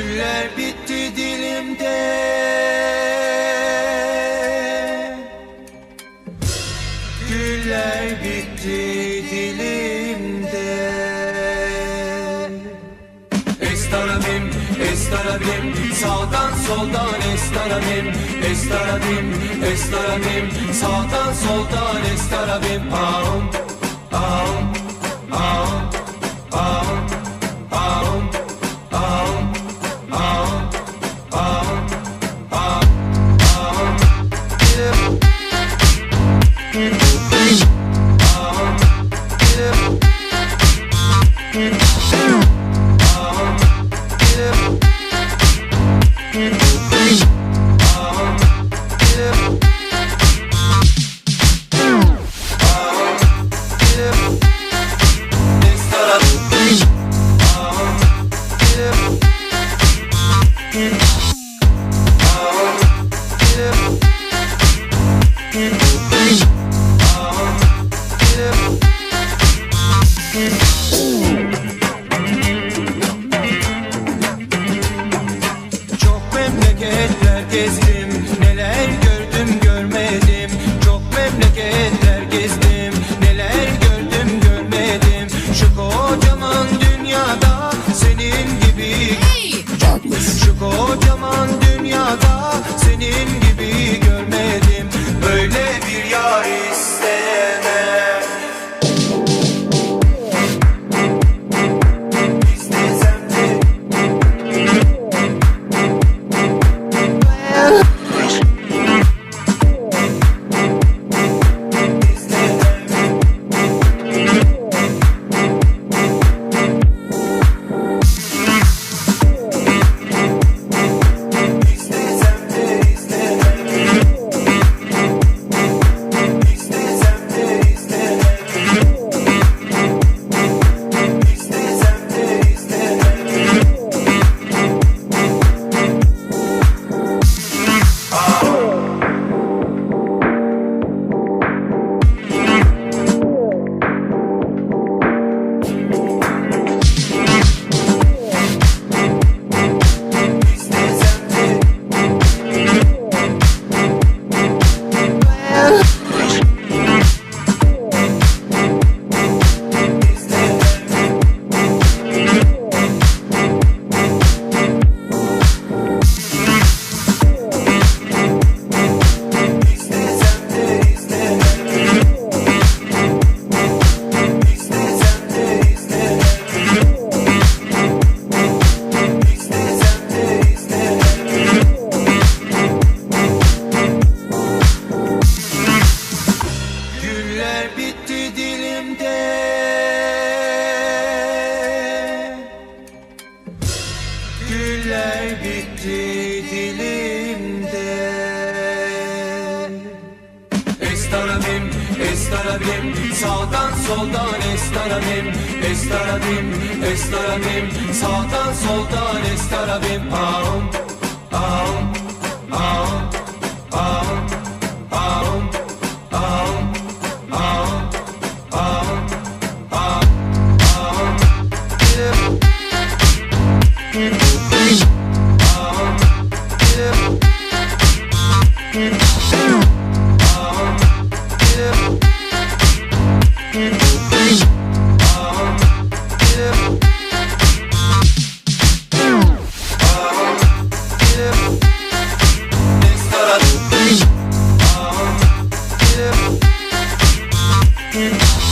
Güller bitti dilimde. Güller bitti dilimde. Estarabim, estarabim Sağdan soldan estarabim Estarabim, estarabim Sağdan soldan estarabim Aum, aum, Yeah. terk et herkes bitti dilimde. Güller bitti dilimde. Estarabim, estarabim Sağdan soldan estarabim Estarabim, estarabim Sağdan soldan estarabim Aum, aum, Yeah.